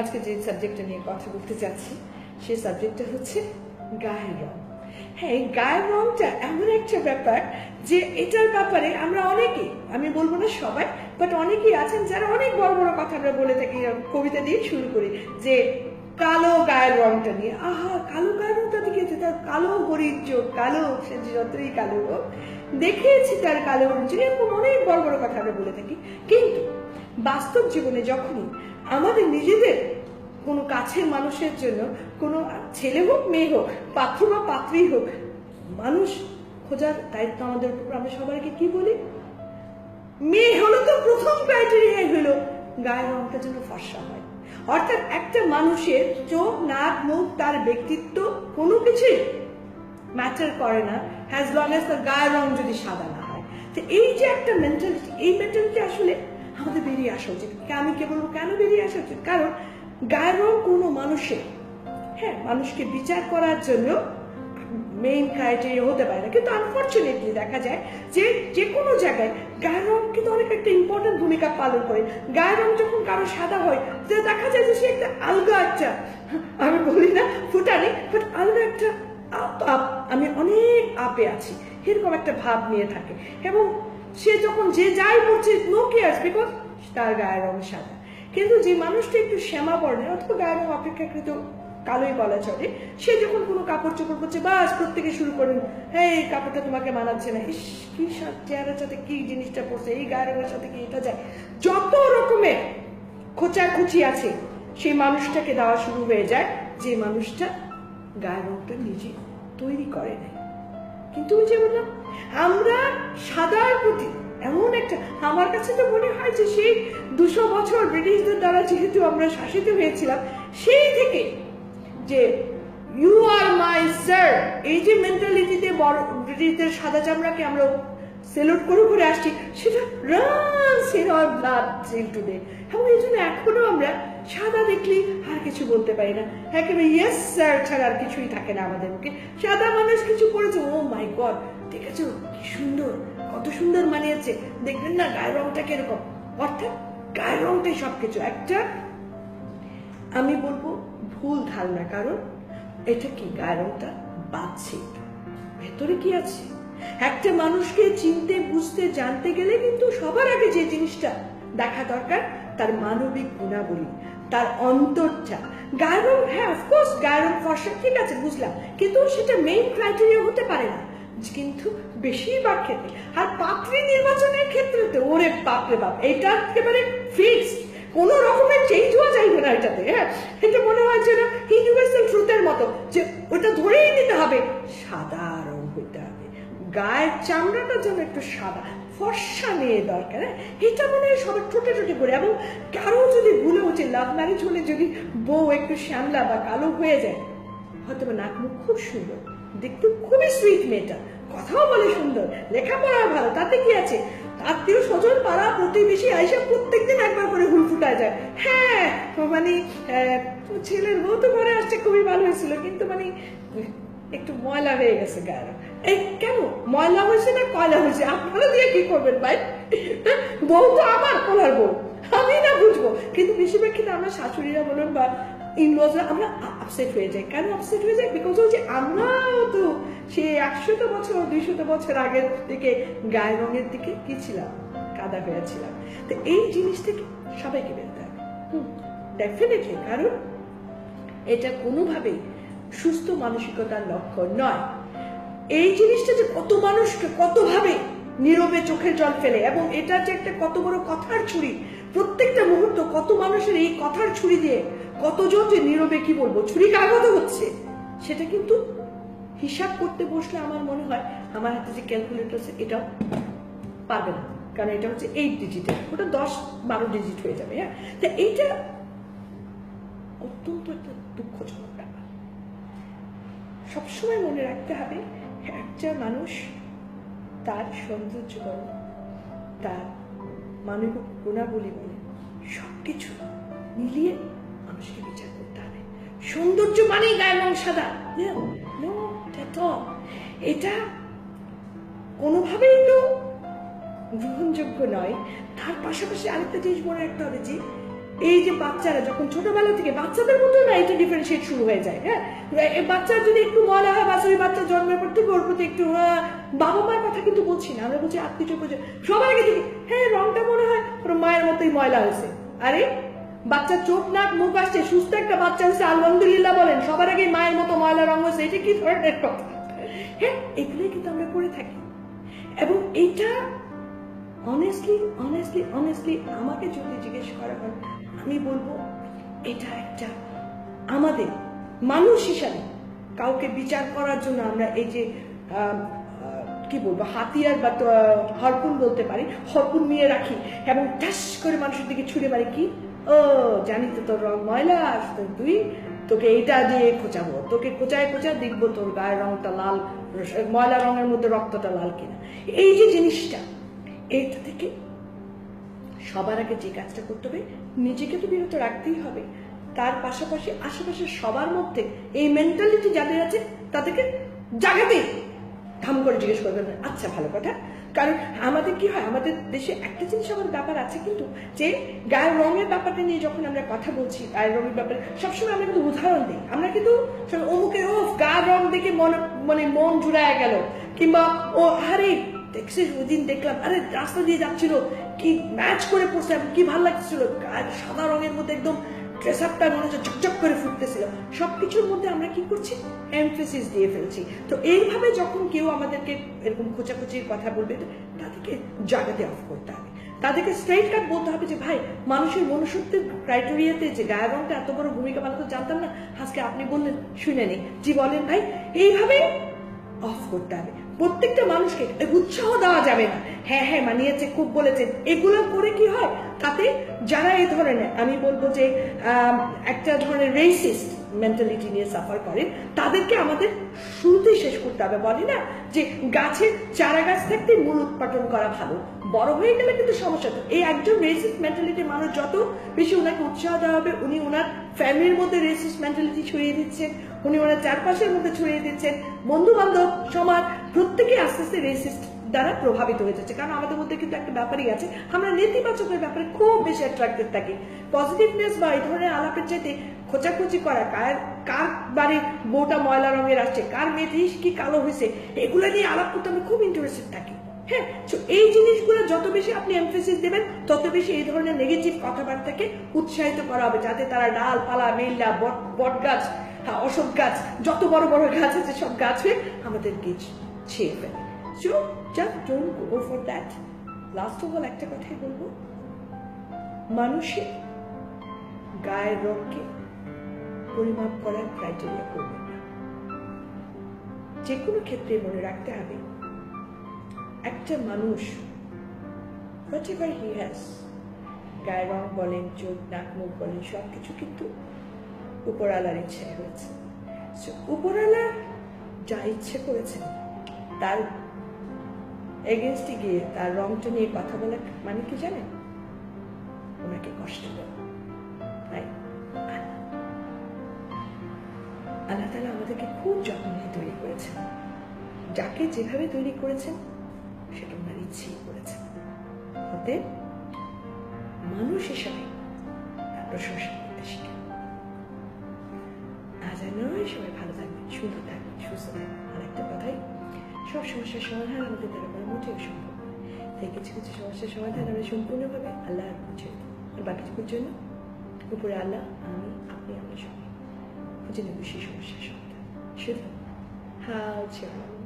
আজকে যে সাবজেক্টটা নিয়ে কথা বলতে যাচ্ছি, সেই সাবজেক্টটা হচ্ছে গায়ের রং। হ্যাঁ গায়ের রংটা এমন একটা ব্যাপার যে এটার ব্যাপারে আমরা অনেকেই, আমি বলব না সবাই বাট অনেকেই আছেন যারা অনেক বড় বড় কথা আমরা বলে থাকি, কবিতা দিয়ে শুরু করি যে কালো গায়ের রংটা নিয়ে। আহা, কালো গায়ের রংটা দেখিয়েছে, তার কালো গরিব চোখ, কালো সে যতই কালো হোক, দেখিয়েছি তার কালো রং। এরকম অনেক বড় বড় কথা আমরা বলে থাকি। কিন্তু বাস্তব জীবনে যখনই আমাদের নিজেদের, কোনো কাছের মানুষের জন্য, কোনো ছেলে হোক, মেয়ে হোক, পাত্র বা পাত্রী হোক, মানুষ খোঁজার দায়িত্ব আমাদের উপর। আমরা সবাইকে কি বলি? মেয়ে হলো তো প্রথম ক্রাইটেরিয়াই হলো গায়ের রংটা যেন ফর্সা হয়। অর্থাৎ একটা মানুষের চোখ, নাক, মুখ, তার ব্যক্তিত্ব কোনো কিছুই ম্যাটার করে না হ্যাজ লং অ্যাজ তার গায়ের রং যদি সাদা না হয়। তো এই যে একটা মেন্টালিটি এই মেন্টালিটি আসলে আমাদের বেরিয়ে আসা উচিত। আমি কে বলব কেন বেরিয়ে আসা উচিত? কারণ গায়ের কোনো মানুষের হ্যাঁ মানুষকে বিচার করার জন্য মেইন ক্রাইটেরিয়া হতে পারে না। কিন্তু আনফর্চুনেটলি দেখা যায় যে যে কোনো জায়গায় গায়ের রং কিন্তু অনেক একটা ইম্পর্টেন্ট ভূমিকা পালন করে। গায়ের রং যখন কারও সাদা হয় যে দেখা যায় যে সে একটা আলগা একটা, আমি বলি না ফুটানি বাট আলগা একটা আপ আপ আমি অনেক আপে আছি। এরকম একটা ভাব নিয়ে থাকে। এবং সে যখন যে যাই বলছে নো কেয়ার্স বিকজ তার গায়ের রং সাদা। কিন্তু যে মানুষটা একটু শ্যামা বর্ণের, অথবা গায়ের রং অপেক্ষাকৃত কালোই বলা চলে, সে যখন কোনো কাপড় চোপড় করছে বাস, প্রত্যেকে শুরু করেন হ্যাঁ এই কাপড়টা তোমাকে মানাচ্ছে না। ইস, কি চেহারার সাথে কি জিনিসটা পড়ছে এই গায়ের রঙের সাথে কি এটা যায়? যত রকমের খোঁচাখুচি আছে, সেই মানুষটাকে দেওয়া শুরু হয়ে যায়, যে মানুষটা গায়ের রংটা নিজে তৈরি করে নাই। কিন্তু ওই যে বললাম আমরা সাদার প্রতি এমন একটা, আমার কাছে তো মনে হয় যে সেই দুশো বছর ব্রিটিশদের দ্বারা যেহেতু আমরা শাসিত হয়েছিলাম, সেই থেকে যে ইউ আর মাই স্যার এই যে মেন্টালিটিতে বড় ব্রিটিশদের সাদা চামড়াকে আমরা সেলুট করে করে আসছি, সেটা runs in our blood still today এবং এই জন্য এখনও আমরা সাদা দেখলেই আর কিছু বলতে পারি না। একেবারে ইয়েস স্যার ছাড়া আর কিছুই থাকে না আমাদের মুখে। সাদা মানুষ কিছু করেছে ও মাই গড দেখেছ? কি সুন্দর, কত সুন্দর মানিয়েছে। দেখবেন না, গায়ের রংটা কীরকম। অর্থাৎ গায়ের রংটাই সবকিছু। একটা, আমি বলব ভুল ধারণা, কারণ এটা কি গায়ের রংটা? বাহ্যিক ভেতরে কি আছে? একটা মানুষকে চিনতে, বুঝতে, জানতে গেলে কিন্তু সবার আগে যে জিনিসটা দেখা দরকার, তার মানবিক গুণাবলী, তার অন্তরটা। গায়ের রং হ্যাঁ অফকোর্স গায়ের রং ফর্সা ঠিক আছে, বুঝলাম। কিন্তু সেটা মেইন ক্রাইটেরিয়া হতে পারে না। কিন্তু বেশিরভাগ ক্ষেত্রে। আর পাত্রী নির্বাচনের ক্ষেত্রে তো ওরে বাপরে বাপ, এটা একেবারে ফিক্সড কোন রকমের চেঞ্জ হওয়া যাইবে না এটাতে হ্যাঁ? এটা মনে হয় যেন ইউনিভার্সাল ট্রুথের মতো, যে ওটা ধরেই নিতে হবে, সাদা রং হইতে হবে। গায়ের চামড়াটা যেন একটু সাদা, ফর্সা নিয়ে দরকার হ্যাঁ? এটা মনে হয় সবাই ছোটে ছোটে করে এবং কারও যদি ভুলে হচ্ছে লাভ ম্যারেজ হলে যদি বউ একটু শ্যামলা বা কালো হয়ে যায় হয়তো বা নাক মুখ খুব সুন্দর। দেখতে খুবই সুইট মেয়েটা। কথাও বলে সুন্দর, লেখাপড়া ভালো, তাতে কি আছে? আত্মীয় স্বজন, পাড়া, প্রতিবেশী আইসা প্রত্যেকদিন একবার করে হুল ফুটায় যায়। হ্যাঁ মানে ছেলের বউ তো ঘরে আসছে, খুবই ভালো হয়েছিল, কিন্তু মানে একটু ময়লা হয়ে গেছে গায়ে এই কেন? ময়লা হয়েছে না কয়লা হয়েছে? আপনারা দিয়ে কি করবেন ভাই? বউ তো আমার কোলার বউ। আমি না বুঝব। কিন্তু বেশিরভাগ ক্ষেত্রে আমরা শাশুড়িরা বলুন বা ইনলজরা আমরা আপসেট হয়ে যাই। কেন আপসেট হয়ে যাই? বিকজ আমরাও তো সে একশত বছর দুইশত বছর আগের দিকে গায়ের রঙের দিকে কি ছিলাম? কাদা হয়েছিলাম তো এই জিনিস থেকে সবাইকে বেরোতে হবে? ডেফিনেটলি কারণ এটা কোনোভাবেই সুস্থ মানসিকতার লক্ষণ নয়। এই জিনিসটা যে কত মানুষকে কতভাবে নীরবে চোখের জল ফেলে এবং এটা যে একটা কত বড় কথার ছুরি প্রত্যেকটা মুহূর্ত কত মানুষের এই কথার ছুরি দিয়ে কতজন যে নীরবে, কি বলব, ছুরি কাগজ হচ্ছে। সেটা কিন্তু হিসাব করতে বসলে আমার মনে হয় আমার হাতে যে ক্যালকুলেটর আছে, এটাও পাবে না। কারণ এটা হচ্ছে এইট ডিজিটের ওটা দশ বারো ডিজিট হয়ে যাবে হ্যাঁ? তা এইটা অত্যন্ত একটা দুঃখজনক ব্যাপার। সবসময় মনে রাখতে হবে, একটা মানুষ তার সৌন্দর্য বলো, তার মানবিক গুণাবলী বলে সবকিছু মিলিয়ে মানুষকে বিচার করতে হবে। সৌন্দর্য মানেই গায়ের রং সাদা. এটা কোনোভাবেই তো গ্রহণযোগ্য নয়। তার পাশাপাশি আরেকটা জিনিস মনে রাখতে হবে যে এই যে বাচ্চারা যখন ছোটবেলা থেকে বাচ্চাদের মতো না এটা ডিফারেন্সিয়েট শুরু হয়ে যায় হ্যাঁ? বাচ্চার যদি একটু ময়লা হয় বাচ্চার বাচ্চা জন্মের পর থেকে ওর প্রতি একটু আহ, বাবা মায়ের কথা কিন্তু বলছি না। আমরা বলছি আত্মীয় সবার আগে হ্যাঁ মনে হয় ময়লা হয়েছে। আরে, বাচ্চার চোখ, নাক, মুখ আসছে, সুস্থ একটা বাচ্চা হয়েছে আলহামদুলিল্লাহ বলেন। সবার আগে মায়ের মতো ময়লা রং হয়েছে, এটা কি ধরনের কথা? হ্যাঁ এগুলোই কিন্তু আমরা করে থাকি। এবং এইটা অনেস্টলি অনেস্টলি অনেস্টলি আমাকে যদি জিজ্ঞেস করা হয়, আমি বলব, এটা একটা আমাদের মানুষ হিসাবে কাউকে বিচার করার জন্য আমরা এই যে কি বলব, হাতিয়ার বা হরপুন বলতে পারি হরপুন নিয়ে রাখি। এবং টাস করে মানুষের দিকে ছুড়ে মারি, কি? ও, জানি তো তোর রং ময়লা তো তুই তোকে এটা দিয়ে খোঁচাবো। তোকে খোঁচায় খোঁচা দেখব তোর গায়ের রংটা লাল, ময়লা রঙের মধ্যে রক্তটা লাল কিনা। এই যে জিনিসটা এটা থেকে সবার আগে যে কাজটা করতে হবে, নিজেকে তো বিরত রাখতেই হবে। তার পাশাপাশি আশেপাশে সবার মধ্যে এই মেন্টালিটি যাদের আছে, তাদেরকে জাগাতে ধাম করে জিজ্ঞেস করবেন আচ্ছা ভালো কথা। কারণ আমাদের কি হয়, আমাদের দেশে একটা জিনিস আমার ব্যাপার আছে কিন্তু যে গায়ের রঙের ব্যাপারটা নিয়ে যখন আমরা কথা বলছি, গায়ের রঙের ব্যাপারে, সবসময় আমরা কিন্তু উদাহরণ দিই। আমরা কিন্তু সব অমুকের ও গা রং দেখে মন মানে মন জুড়ায় গেল। কিংবা, ও, আরে দেখছিস ওই দিন দেখলাম, আরে, রাস্তা দিয়ে যাচ্ছিল, কি ম্যাচ করে পড়ছে, কি ভালো লাগছিল। সাদা রঙের মধ্যে একদম ড্রেস আপটা মনে হচ্ছে চকচক করে ফুটতেছিল। সবকিছুর মধ্যে আমরা কি করছি? এমফেসিস দিয়ে ফেলছি। তো এইভাবে যখন কেউ আমাদেরকে এরকম খোঁচাখুচির কথা বলবে তাদেরকে জাগাতে অফ করতে হবে। তাদেরকে স্ট্রেট কাট বলতে হবে যে, ভাই, মানুষের মনুষ্যত্বের ক্রাইটেরিয়াতে যে গায়ের এত বড় ভূমিকা পালন তো জানতাম না। আজকে আপনি বললেন, শুনে নেই জি, বলেন ভাই। এইভাবে অফ করতে হবে। প্রত্যেকটা মানুষকে উৎসাহ দেওয়া যাবে না। হ্যাঁ হ্যাঁ মানিয়েছে, খুব বলেছে। এগুলো করে কি হয়? তাতে যারা এই ধরনের, আমি বলব যে একটা ধরনের রেসিস্ট মেন্টালিটি নিয়ে সাফার করেন তাদেরকে আমাদের শুরুতেই শেষ করতে হবে। বলে না? যে গাছের চারা গাছ থাকতে মূল উৎপাদন করা ভালো। বড় হয়ে গেলে কিন্তু সমস্যা এই একজন রেসিস্ট মেন্টালিটির মানুষ যত বেশি ওনাকে উৎসাহ দেওয়া হবে, উনি ওনার ফ্যামিলির মধ্যে রেসিস্ট মেন্টালিটি ছড়িয়ে দিচ্ছেন, উনি ওনার চারপাশের মধ্যে ছড়িয়ে দিচ্ছেন। বন্ধু বান্ধব সমাজ প্রত্যেকে আস্তে আস্তে রেসিস্ট দ্বারা প্রভাবিত হয়ে যাচ্ছে। কারণ আমাদের মধ্যে কিন্তু একটা ব্যাপারই আছে, আমরা নেতিবাচকের ব্যাপারে খুব বেশি অ্যাট্রাক্টেড থাকি। পজিটিভনেস বা এই ধরনের আলাপের চাইতে খোঁচাখুচি করা, কার কার বাড়ির বউটা ময়লা রঙের আসছে, কার মেয়েটি কি কালো হয়েছে, এগুলো নিয়ে আলাপ করতে আমরা খুব ইন্টারেস্টেড থাকি। হ্যাঁ এই জিনিসগুলো যত বেশি আপনি এমফেসিস দেবেন তত বেশি এই ধরনের নেগেটিভ কথাবার্তাকে উৎসাহিত করা হবে যাতে তারা ডাল পালা মেল্লা বট গাছ হ্যাঁ, গাছ যত বড় বড় গাছ আছে সব গাছ হয়ে ছেয়ে ফেলে। So just don't go for that last of all একটা কথাই বলব। মানুষের গায়ের রঙকে পরিমাপ করার ক্রাইটেরিয়া যে কোনো ক্ষেত্রে মনে রাখতে হবে একটা মানুষ হোয়াট এভার হি হ্যাজ গায়ের রং বলেন, চোখ নাক মুখ বলেন সব কিছু কিন্তু উপরালার ইচ্ছায় হয়েছে উপরালা যা ইচ্ছে করেছেন তার এগেনস্টে গিয়ে তার রংটা নিয়ে কথা বলা মানে কি জানেন? ওনাকে কষ্ট দেওয়া। তাই আল্লাহ তালা আমাদেরকে খুব যত্ন নিয়ে তৈরি করেছেন। যাকে যেভাবে তৈরি করেছেন সেটা ওনার ইচ্ছেই করেছেন অতএব মানুষ হিসাবে তার প্রশংসা করতে শিখে। আর নয় সবাই ভালো থাকবেন সুন্দর থাকবেন, সুস্থ থাকবেন। আর একটা কথাই, সব সমস্যার সমাধান আমাদের দ্বারা করা মোটেও সম্ভব। তাই কিছু কিছু সমস্যার সমাধান আমরা সম্পূর্ণভাবে আল্লাহ বুঝে আর বাকি কিছুর জন্য উপরে আল্লাহ, আমি, আপনি, আমরা সবাই খুঁজে নেব সেই সমস্যার সমাধান। শুধু হাল ছেড়ে